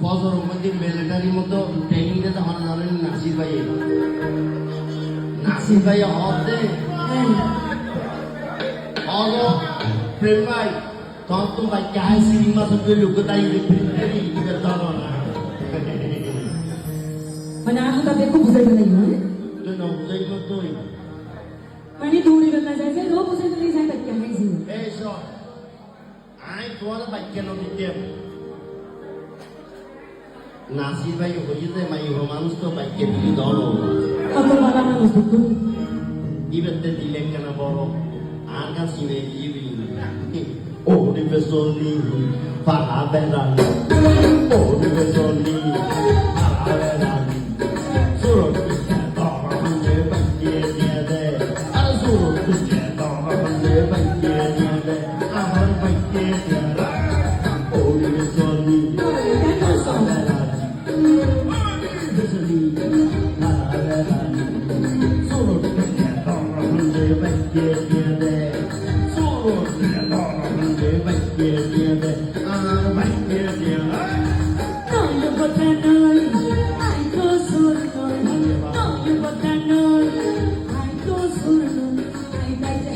ফজর মধ্যে মিলিটারি মতো ট্রেনিং দিতে আমার জানেন নাসির ভাই নাসির ভাই হতে প্রেম ভাই তখন তো ভাই কাহে সিরিং মাছ লোক তাই মানে aku tapi aku বুঝাই পেলাই হ্যাঁ? তুই না বুঝাই তুই। মানে দৌড়ে বেলা যায় যে ও বুঝাই পেলাই যায় তাকে হাইছি এই সব আই তোমার ভাই কেন দিতে নাসির ভাই হইতে মাই মানুষ তো বাইকে দিলি ধরো কত বাবা মানুষ দেখুন ইবেতে দিলে কেন বড় আর কাছে ইবি ও দিবে সলি পাড়া বেড়ানি ও দিবে সলি bạch kia kia về. Hãy subscribe cho kênh Ghiền Mì Gõ Để không bỏ lỡ những video hấp dẫn